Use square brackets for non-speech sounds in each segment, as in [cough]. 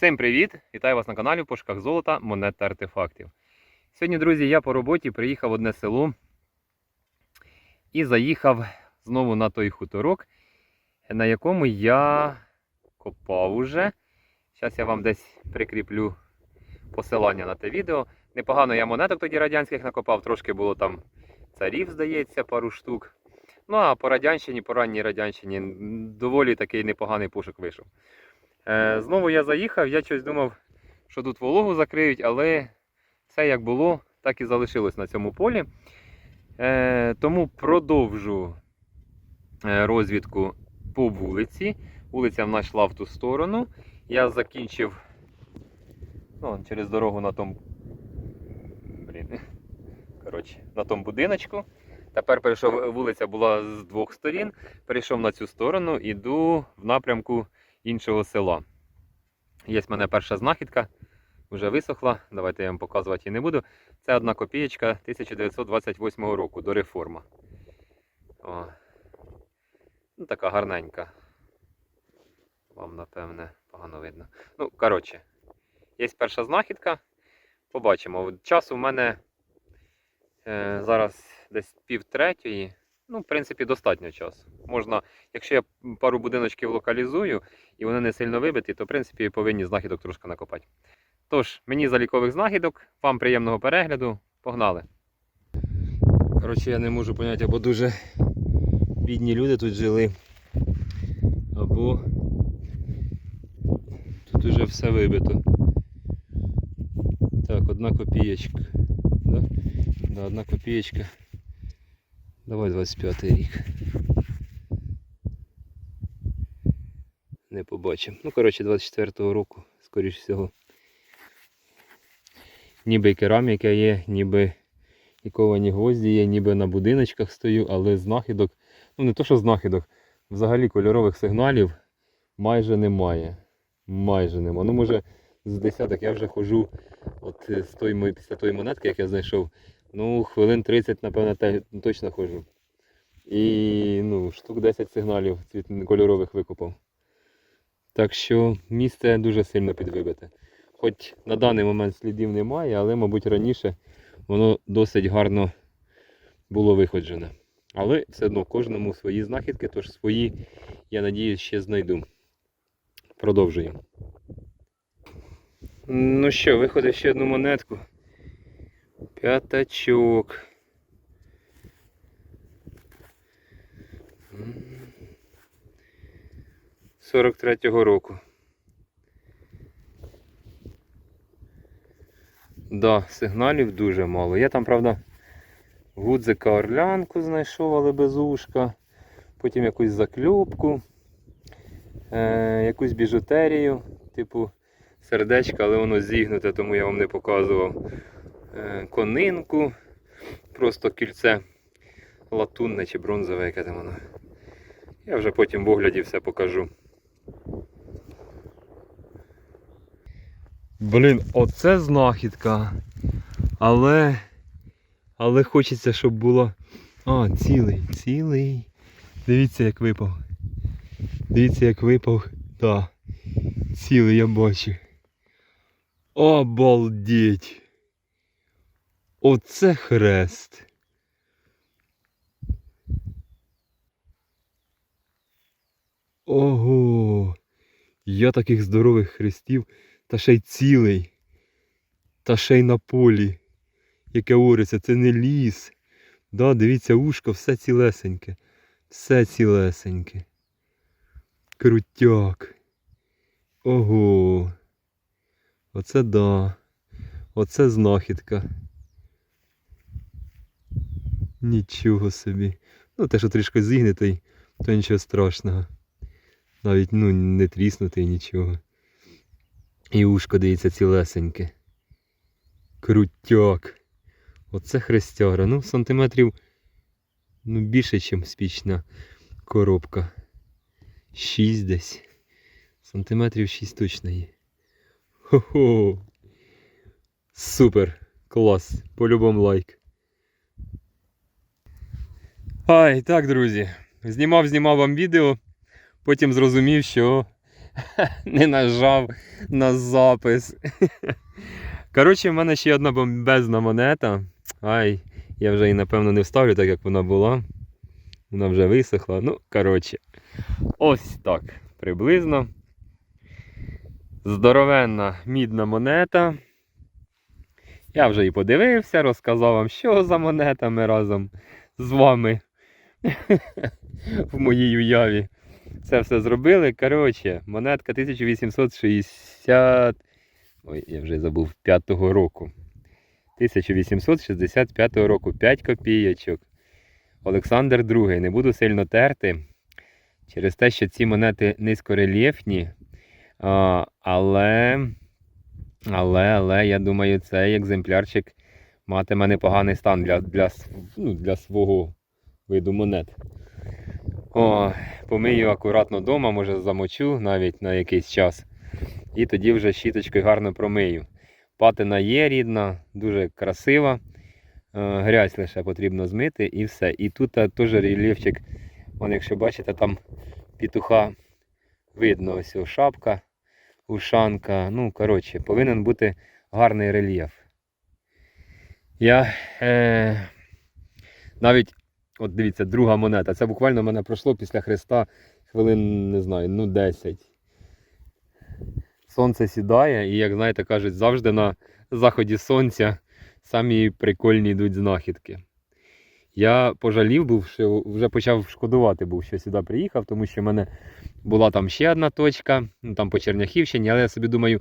Всім привіт! Вітаю вас на каналі в пошуках золота, монет та артефактів. Сьогодні, друзі, я по роботі приїхав в одне село і заїхав знову на той хуторок, на якому я копав уже. Зараз я вам десь прикріплю посилання на те відео. Непогано я монеток тоді радянських накопав, трошки було там царів, здається, пару штук. Ну а по радянщині, по ранній радянщині, доволі такий непоганий пошук вийшов. Е, знову я заїхав, я щось думав, що тут вологу закриють, але все як було, так і залишилось на цьому полі. Е, тому продовжу е, розвідку по вулиці. Вулиця в нас йшла в ту сторону. Я закінчив ну, через дорогу на тому. Коротше, на тому будиночку. Тепер перейшов, вулиця була з двох сторін. Перейшов на цю сторону, іду в напрямку іншого села. Є в мене перша знахідка, вже висохла. Давайте я вам показувати її не буду. Це одна копієчка 1928 року до реформа. О. Ну, така гарненька. Вам, напевне, погано видно. Ну, коротше, є перша знахідка. Побачимо. Час у мене е, зараз десь пів третьої. Ну, в принципі, достатньо часу. Можна, якщо я пару будиночків локалізую і вони не сильно вибиті, то в принципі повинні знахідок трошки накопати. Тож, мені залікових знахідок, вам приємного перегляду. Погнали! Коротше, я не можу поняти, або дуже бідні люди тут жили, або тут уже все вибито. Так, одна копієчка. Да? Да, одна копієчка. Давай 25 рік. Не побачимо. Ну, коротше, 24-го року, скоріш всього. Ніби кераміка є, ніби і ковані гвозді є, ніби на будиночках стою, але знахідок, ну не то, що знахідок, взагалі кольорових сигналів майже немає. Майже немає. Ну, може, з десяток я вже ходжу от е, з той, після тої монетки, як я знайшов, ну, хвилин 30, напевно, точно ходжу. І ну, штук 10 сигналів кольорових викопав. Так що місце дуже сильно підвибите. Хоч на даний момент слідів немає, але, мабуть, раніше воно досить гарно було виходжене. Але все одно кожному свої знахідки, тож свої, я надіюсь, ще знайду. Продовжуємо. Ну що, виходить ще одну монетку. П'ятачок. М. 43-го року. Да, сигналів дуже мало. Я там, правда, гудзика орлянку знайшов, але без ушка. Потім якусь закльопку, е, якусь біжутерію, типу сердечка, але воно зігнуте, тому я вам не показував. Е, конинку, просто кільце латунне чи бронзове, яке там воно. Я вже потім в огляді все покажу. Блін, оце знахідка. Але. Але хочеться, щоб було. А, цілий, цілий. Дивіться, як випав. Дивіться, як випав. Так. Цілий я бачу. Обалдеть. Оце хрест. Ого. Я таких здорових хрестів, та ще й цілий. Та ще й на полі. Яке ориться, це не ліс. Да, дивіться, ушко, все цілесеньке. Все цілесеньке. Крутяк. Ого. Оце да. Оце знахідка. Нічого собі. Ну, те, що трішки зігнутий, то нічого страшного. Навіть ну, не тріснутий нічого. І ушко дивіться цілесеньке. Крутяк. Оце хрестяра. Ну, сантиметрів ну, більше, ніж спічна коробка. Шість десь. Сантиметрів 6 точно є. Хо-хо. Супер. Клас. По-любому лайк. Ай, так, друзі. Знімав, знімав вам відео. Потім зрозумів, що [laughs] не нажав на запис. [laughs] Коротше, в мене ще одна бомбезна монета. Ай, я вже її, напевно, не вставлю, так як вона була. Вона вже висохла. Ну, коротше, ось так. Приблизно. Здоровенна мідна монета. Я вже і подивився, розказав вам, що за монетами разом з вами [laughs] в моїй уяві. Це все зробили. Коротше, монетка 1860. Ой, я вже забув 5-го року. 1865 року, 5 копійочок. Олександр II. Не буду сильно терти. Через те, що ці монети низькорельєфні. Але, але, але, я думаю, цей екземплярчик матиме непоганий стан для, для, ну, для свого виду монет. О, помию акуратно вдома, може замочу навіть на якийсь час. І тоді вже щіточкою гарно промию. Патина є рідна, дуже красива. Е, Грязь лише потрібно змити і все. І тут е, теж рельєфчик, вон, якщо бачите, там петуха видно, ось шапка, ушанка. Ну, коротше, повинен бути гарний рельєф. Я е, навіть, от дивіться, друга монета. Це буквально в мене пройшло після Христа хвилин, не знаю, ну 10. Сонце сідає, і, як знаєте, кажуть, завжди на заході сонця самі прикольні йдуть знахідки. Я пожалів був, що вже почав шкодувати, був, що сюди приїхав, тому що в мене була там ще одна точка, ну там по Черняхівщині, але я собі думаю,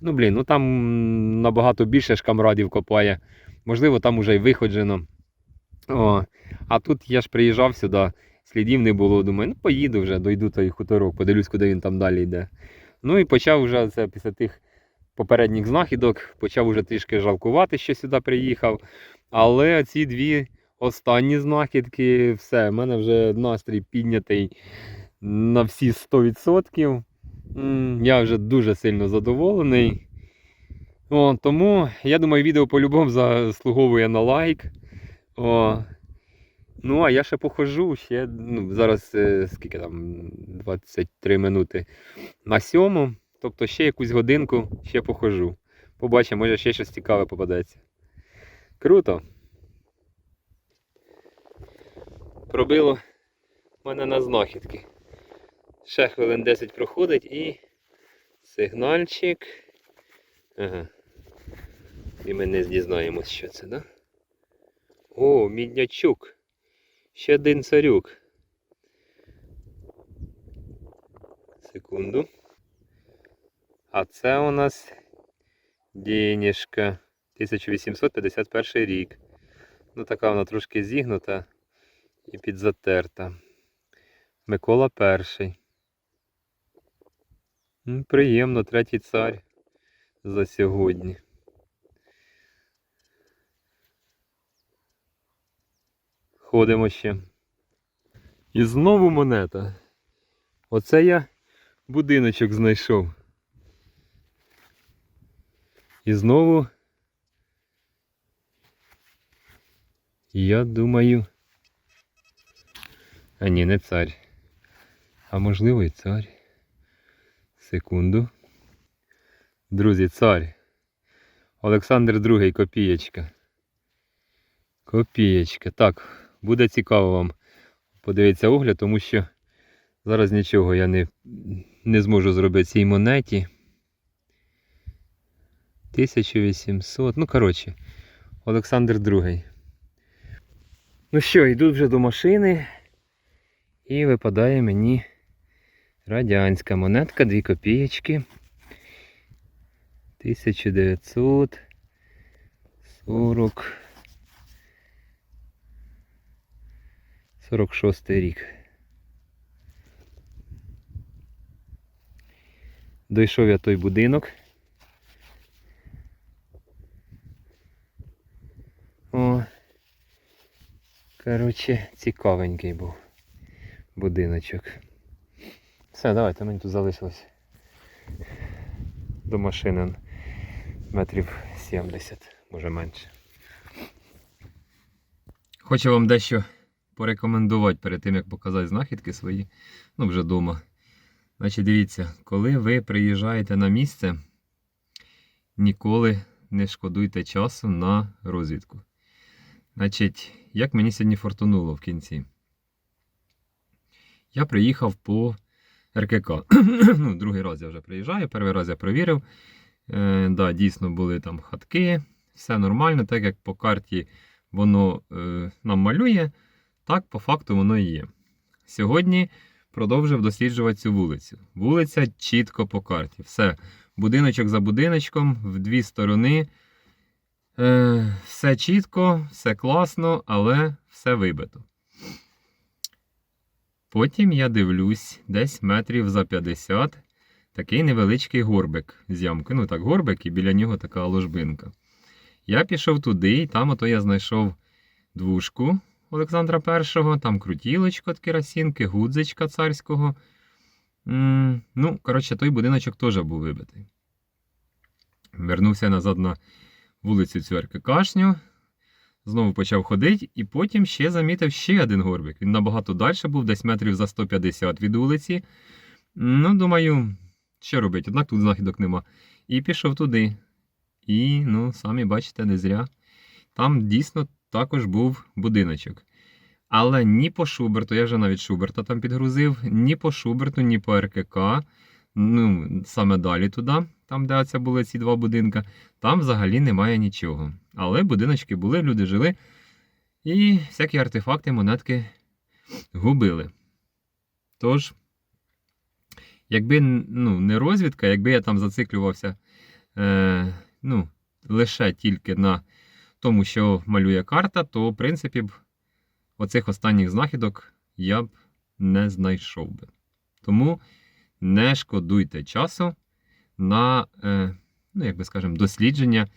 ну блін, ну там набагато більше ж камрадів копає. Можливо, там уже й виходжено. О, а тут я ж приїжджав сюди, слідів не було. Думаю, ну поїду вже, дойду той хуторок, подивлюсь, куди він там далі йде. Ну і почав вже це після тих попередніх знахідок, почав уже трішки жалкувати, що сюди приїхав. Але ці дві останні знахідки, все, в мене вже настрій піднятий на всі 100%. Я вже дуже сильно задоволений. О, тому я думаю, відео по-любому заслуговує на лайк. О, ну, а я ще похожу, ще ну, зараз е, скільки там 23 минути на сьому. Тобто ще якусь годинку ще похожу. Побачимо, може ще щось цікаве попадеться. Круто. Пробило мене на знахідки. Ще хвилин 10 проходить і сигнальчик. Ага. І ми не дізнаємось, що це, да? О, міднячук. Ще один царюк. Секунду. А це у нас денежка. 1851 рік. Ну, така вона трошки зігнута і підзатерта. Микола перший. Приємно, третій цар за сьогодні. Ходимо ще. І знову монета. Оце я будиночок знайшов. І знову. Я думаю. А ні, не цар. А можливо і цар. Секунду. Друзі, цар. Олександр II, копієчка. Копієчка. Так, буде цікаво вам подивитися огляд, тому що зараз нічого я не, не зможу зробити цій монеті. 1800. Ну, коротше, Олександр II. Ну що, йду вже до машини. І випадає мені радянська монетка, 2 копієчки. 1940. 46 рік. Дійшов я той будинок. О, коротше, цікавенький був будиночок. Все, давайте, мені тут залишилось до машини метрів 70, може менше. Хочу вам дещо порекомендувати перед тим, як показати знахідки свої, ну вже вдома. Значить, дивіться, коли ви приїжджаєте на місце, ніколи не шкодуйте часу на розвідку. Значить, як мені сьогодні фортунуло в кінці. Я приїхав по РКК. [clears throat] ну, другий раз я вже приїжджаю, перший раз я перевірив. Е, да, дійсно були там хатки, все нормально, так як по карті воно е, нам малює, так по факту воно і є. Сьогодні продовжив досліджувати цю вулицю. Вулиця чітко по карті. Все, будиночок за будиночком, в дві сторони. Е, все чітко, все класно, але все вибито. Потім я дивлюсь, десь метрів за 50 такий невеличкий горбик з ямки. Ну так, горбик, і біля нього така ложбинка. Я пішов туди, і там ото я знайшов двушку Олександра І, там крутілочко від керосинки, гудзичка царського. Ну, коротше, той будиночок теж був вибитий. Вернувся назад на вулицю цю РККшню, знову почав ходити, і потім ще замітив ще один горбик. Він набагато далі був, десь метрів за 150 від вулиці. Ну, думаю, що робити? Однак тут знахідок нема. І пішов туди. І, ну, самі бачите, не зря. Там дійсно також був будиночок. Але ні по Шуберту, я вже навіть Шуберта там підгрузив, ні по Шуберту, ні по РКК. Ну, саме далі туди, там, де оце були ці два будинки, там взагалі немає нічого. Але будиночки були, люди жили. І всякі артефакти, монетки губили. Тож, якби ну, не розвідка, якби я там зациклювався е, ну, лише тільки на тому, що малює карта, то, в принципі, б, оцих останніх знахідок я б не знайшов би. Тому не шкодуйте часу на, е, ну, як би скажемо, дослідження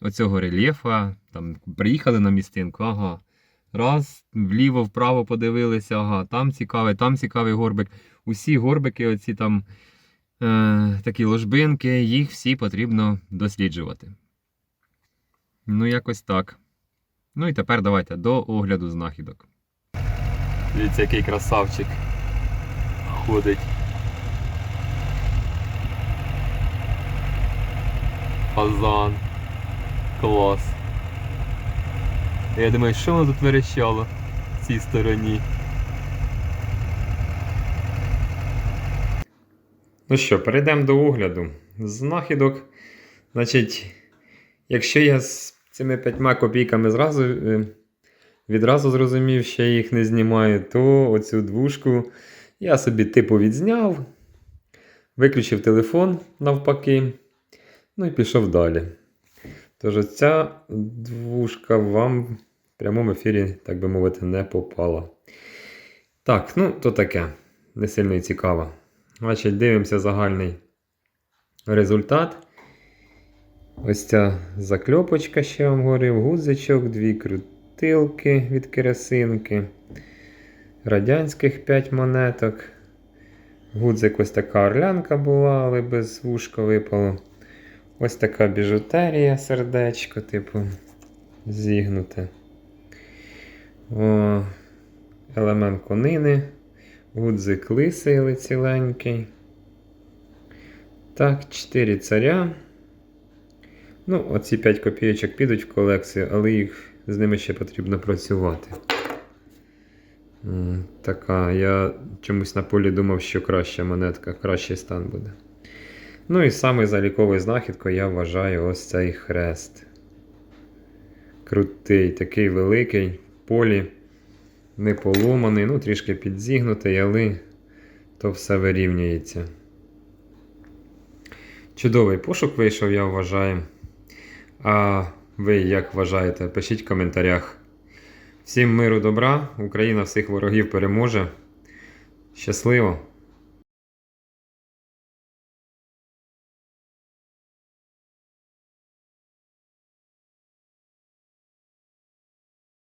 оцього рельєфа. Там приїхали на містинку, ага. Раз, вліво, вправо подивилися, ага, там цікавий, там цікавий горбик. Усі горбики, оці там е, такі ложбинки, їх всі потрібно досліджувати. Ну, якось так. Ну і тепер давайте до огляду знахідок. Дивіться, який красавчик ходить. Фазан. Клас. Я думаю, що воно тут верещало в цій стороні. Ну що, перейдемо до огляду. Знахідок. Значить, якщо я цими п'ятьма копійками зразу, е, відразу зрозумів, що я їх не знімаю, то оцю двушку я собі типу відзняв, виключив телефон навпаки, ну і пішов далі. Тож ця двушка вам в прямому ефірі, так би мовити, не попала. Так, ну то таке. Не сильно і цікаво. Значить, дивимося загальний результат. Ось ця закльопочка, ще вам говорив, гудзичок, дві крутилки від керосинки. Радянських 5 монеток. Гудзик ось така орлянка була, але без вушка випало. Ось така біжутерія, сердечко, типу, зігнуте. О, елемент конини. Гудзик лисий, ціленький. Так, 4 царя. Ну, оці 5 копійочок підуть в колекцію, але їх з ними ще потрібно працювати. М, Така, я чомусь на полі думав, що краща монетка, кращий стан буде. Ну і саме заліковою знахідкою я вважаю ось цей хрест. Крутий, такий великий, в полі, не поломаний, ну трішки підзігнутий, але то все вирівнюється. Чудовий пошук вийшов, я вважаю. А ви як вважаєте? Пишіть в коментарях. Всім миру добра, Україна всіх ворогів переможе. Щасливо!